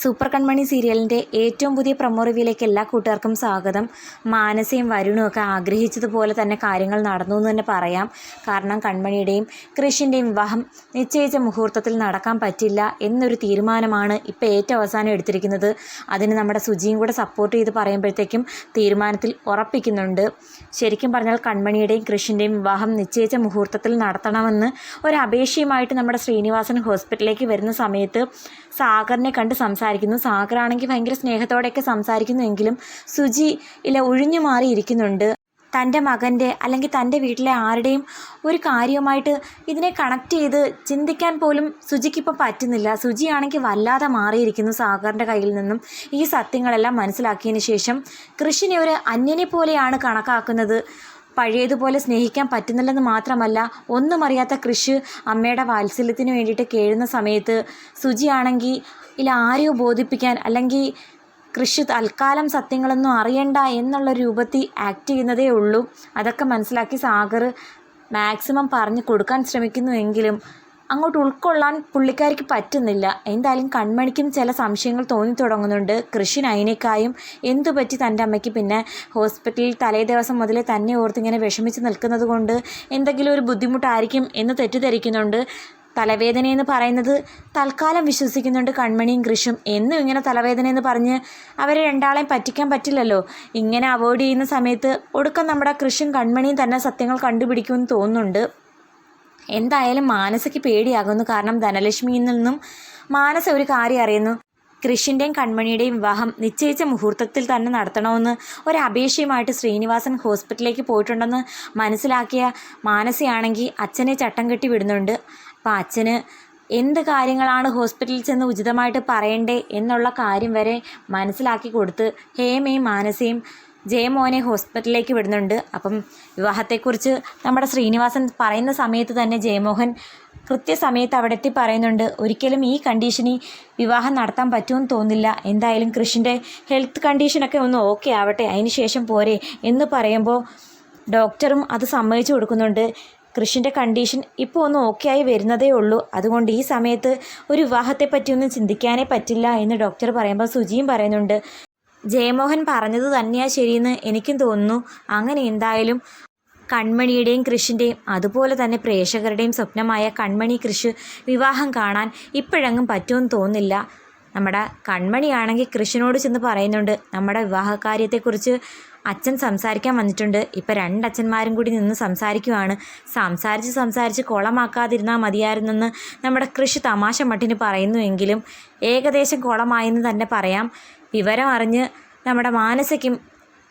Super കൺമണി സീരിയലിന്റെ ഏറ്റവും പുതിയ പ്രൊമോ റിവ്യൂലേക്ക് എല്ലാ കൂട്ടുകാർക്കും സ്വാഗതം. മാനസയും വരുണും ഒക്കെ ആഗ്രഹിച്ചതുപോലെ തന്നെ കാര്യങ്ങൾ നടന്നു എന്ന് തന്നെ പറയാം. കാരണം കൺമണിയുടെയും കൃഷിന്റെയും വിവാഹം നിശ്ചയിച്ച മുഹൂർത്തത്തിൽ നടക്കാൻ പറ്റില്ല എന്നൊരു തീരുമാനമാണ് ഇപ്പോൾ ഏറ്റവും അവസാനം എടുത്തിരിക്കുന്നത്. അതിന് നമ്മുടെ സുജിയും കൂടെ സപ്പോർട്ട് ചെയ്ത് പറയുമ്പോഴത്തേക്കും തീരുമാനത്തിൽ ഉറപ്പിക്കുന്നുണ്ട്. ശരിക്കും പറഞ്ഞാൽ കൺമണിയുടെയും കൃഷിന്റെയും വിവാഹം നിശ്ചയിച്ച മുഹൂർത്തത്തിൽ നടത്തണമെന്ന് ഒരു അപേക്ഷയുമായിട്ട് നമ്മുടെ ശ്രീനിവാസൻ ഹോസ്പിറ്റലിലേക്ക് വരുന്ന സമയത്ത് സാഗറിനെ കണ്ട് സംസാരിക്കുന്നു. സാഗറാണെങ്കിൽ ഭയങ്കര സ്നേഹത്തോടെയൊക്കെ സംസാരിക്കുന്നുവെങ്കിലും സുജി ഇല്ല ഒഴിഞ്ഞു മാറിയിരിക്കുന്നുണ്ട് തന്റെ മകന്റെ അല്ലെങ്കിൽ തന്റെ വീട്ടിലെ ആരുടെയും ഒരു കാര്യവുമായിട്ട് ഇതിനെ കണക്ട് ചെയ്ത് ചിന്തിക്കാൻ പോലും സുജിക്കിപ്പോൾ പറ്റുന്നില്ല. സുജിയാണെങ്കിൽ വല്ലാതെ മാറിയിരിക്കുന്നു സാഗറിന്റെ കയ്യിൽ നിന്നും. ഈ സത്യങ്ങളെല്ലാം മനസ്സിലാക്കിയതിന് ശേഷം കൃഷിനെ ഒരു അന്യനെ പോലെയാണ് കണക്കാക്കുന്നത്. പഴയതുപോലെ സ്നേഹിക്കാൻ പറ്റുന്നില്ലെന്ന് മാത്രമല്ല ഒന്നും അറിയാത്ത കൃഷ് അമ്മയുടെ വാത്സല്യത്തിന് വേണ്ടിയിട്ട് കേഴുന്ന സമയത്ത് സുജിയാണെങ്കിൽ ഇല്ല ആരെയോ ബോധിപ്പിക്കാൻ അല്ലെങ്കിൽ കൃഷി തൽക്കാലം സത്യങ്ങളൊന്നും അറിയണ്ട എന്നുള്ള രൂപത്തിൽ ആക്ട് ചെയ്യുന്നതേ ഉള്ളൂ. അതൊക്കെ മനസ്സിലാക്കി സാഗർ മാക്സിമം പറഞ്ഞു കൊടുക്കാൻ ശ്രമിക്കുന്നുവെങ്കിലും അങ്ങോട്ട് ഉൾക്കൊള്ളാൻ പുള്ളിക്കാരിക്ക് പറ്റുന്നില്ല. എന്തായാലും കൺമണിക്കും ചില സംശയങ്ങൾ തോന്നി തുടങ്ങുന്നുണ്ട്. കൃഷി നൈനക്കായും എന്തു പറ്റി തന്റെ അമ്മയ്ക്ക് പിന്നെ? ഹോസ്പിറ്റലിൽ തലേ ദിവസം മുതൽ തന്നെ ഓർത്തിങ്ങനെ വിഷമിച്ച് നിൽക്കുന്നത് കൊണ്ട് എന്തെങ്കിലും ഒരു ബുദ്ധിമുട്ടായിരിക്കും എന്ന് തെറ്റിദ്ധരിക്കുന്നുണ്ട്. തലവേദന എന്ന് പറയുന്നത് തൽക്കാലം വിശ്വസിക്കുന്നുണ്ട് കൺമണിയും കൃഷും എന്നും ഇങ്ങനെ തലവേദന എന്ന് പറഞ്ഞ് അവരെ രണ്ടാളെയും പറ്റിക്കാൻ പറ്റില്ലല്ലോ. ഇങ്ങനെ അവോയ്ഡ് ചെയ്യുന്ന സമയത്ത് ഒടുക്കം നമ്മുടെ കൃഷും കൺമണിയും തന്നെ സത്യങ്ങൾ കണ്ടുപിടിക്കുമെന്ന് തോന്നുന്നുണ്ട്. എന്തായാലും മാനസയ്ക്ക് പേടിയാകുന്നു. കാരണം ധനലക്ഷ്മിയിൽ നിന്നും മാനസ ഒരു കാര്യം അറിയുന്നു. കൃഷിന്റെയും കൺമണിയുടെയും വിവാഹം നിശ്ചയിച്ച മുഹൂർത്തത്തിൽ തന്നെ നടത്തണമെന്ന് ഒരപേക്ഷയുമായിട്ട് ശ്രീനിവാസൻ ഹോസ്പിറ്റലിലേക്ക് പോയിട്ടുണ്ടെന്ന് മനസ്സിലാക്കിയ മാനസയാണെങ്കിൽ അച്ഛനെ ചട്ടം കെട്ടി വിടുന്നുണ്ട്. അപ്പോൾ അച്ഛന് എന്ത് കാര്യങ്ങളാണ് ഹോസ്പിറ്റലിൽ ചെന്ന് ഉചിതമായിട്ട് പറയണ്ടേ എന്നുള്ള കാര്യം വരെ മനസ്സിലാക്കി കൊടുത്ത് ഹേമയും മാനസയും ജയമോനെ ഹോസ്പിറ്റലിലേക്ക് വിടുന്നുണ്ട്. അപ്പം വിവാഹത്തെക്കുറിച്ച് നമ്മുടെ ശ്രീനിവാസൻ പറയുന്ന സമയത്ത് തന്നെ ജയമോഹൻ കൃത്യസമയത്ത് അവിടെ എത്തി പറയുന്നുണ്ട് ഒരിക്കലും ഈ കണ്ടീഷനിൽ വിവാഹം നടത്താൻ പറ്റുമെന്ന് തോന്നില്ല എന്തായാലും കൃഷിന്റെ ഹെൽത്ത് കണ്ടീഷനൊക്കെ ഒന്ന് ഓക്കെ ആവട്ടെ അതിന് ശേഷം പോരെ എന്ന് പറയുമ്പോൾ ഡോക്ടറും അത് സമ്മതിച്ചു കൊടുക്കുന്നുണ്ട്. കൃഷിന്റെ കണ്ടീഷൻ ഇപ്പോൾ ഒന്ന് ഓക്കെ ആയി വരുന്നതേ ഉള്ളൂ. അതുകൊണ്ട് ഈ സമയത്ത് ഒരു വിവാഹത്തെ പറ്റിയൊന്നും ചിന്തിക്കാനേ പറ്റില്ല എന്ന് ഡോക്ടർ പറയുമ്പോൾ സുജിയും പറയുന്നുണ്ട്. ജയമോഹൻ പറഞ്ഞത് തന്നെയാണ് ശരിയെന്ന് എനിക്കും തോന്നുന്നു. അങ്ങനെ എന്തായാലും കൺമണിയുടെയും കൃഷിന്റെയും അതുപോലെ തന്നെ പ്രേക്ഷകരുടെയും സ്വപ്നമായ കൺമണി കൃഷി വിവാഹം കാണാൻ ഇപ്പോഴെങ്ങും പറ്റുമെന്ന് തോന്നുന്നില്ല. നമ്മുടെ കൺമണിയാണെങ്കിൽ കൃഷിനോട് ചെന്ന് പറയുന്നുണ്ട്. നമ്മുടെ വിവാഹകാര്യത്തെക്കുറിച്ച് അച്ഛൻ സംസാരിക്കാൻ വന്നിട്ടുണ്ട്. ഇപ്പം രണ്ടച്ഛന്മാരും കൂടി നിന്ന് സംസാരിക്കുവാണ്. സംസാരിച്ച് സംസാരിച്ച് കുളമാക്കാതിരുന്നാൽ മതിയായിരുന്നെന്ന് നമ്മുടെ കൃഷി തമാശ മട്ടിന് പറയുന്നുവെങ്കിലും ഏകദേശം കുളമായെന്ന് തന്നെ പറയാം. വിവരം അറിഞ്ഞ് നമ്മുടെ മാനസയ്ക്കും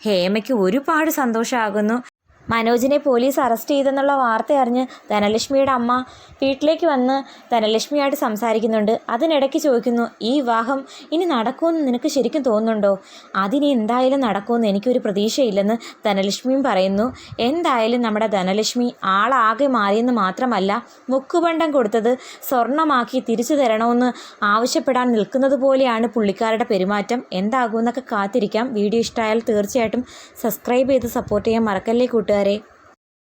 ഹേമയ്ക്കും ഒരുപാട് സന്തോഷമാകുന്നു. മനോജിനെ പോലീസ് അറസ്റ്റ് ചെയ്തെന്നുള്ള വാർത്ത അറിഞ്ഞ് ധനലക്ഷ്മിയുടെ അമ്മ വീട്ടിലേക്ക് വന്ന് ധനലക്ഷ്മിയായിട്ട് സംസാരിക്കുന്നുണ്ട്. അതിനിടയ്ക്ക് ചോദിക്കുന്നു ഈ വിവാഹം ഇനി നടക്കുമെന്ന് നിനക്ക് ശരിക്കും തോന്നുന്നുണ്ടോ? അതിനി എന്തായാലും നടക്കുമെന്ന് എനിക്കൊരു പ്രതീക്ഷയില്ലെന്ന് ധനലക്ഷ്മിയും പറയുന്നു. എന്തായാലും നമ്മുടെ ധനലക്ഷ്മി ആളാകെ മാറിയെന്ന് മാത്രമല്ല മുക്കുബണ്ടം കൊടുത്തത് സ്വർണമാക്കി തിരിച്ചു തരണമെന്ന് ആവശ്യപ്പെടാൻ നിൽക്കുന്നത് പോലെയാണ് പുള്ളിക്കാരുടെ പെരുമാറ്റം. എന്താകുമെന്നൊക്കെ കാത്തിരിക്കാം. വീഡിയോ ഇഷ്ടമായാൽ തീർച്ചയായിട്ടും സബ്സ്ക്രൈബ് ചെയ്ത് സപ്പോർട്ട് ചെയ്യാൻ മറക്കല്ലേ ಇದ್ದಾರೆ.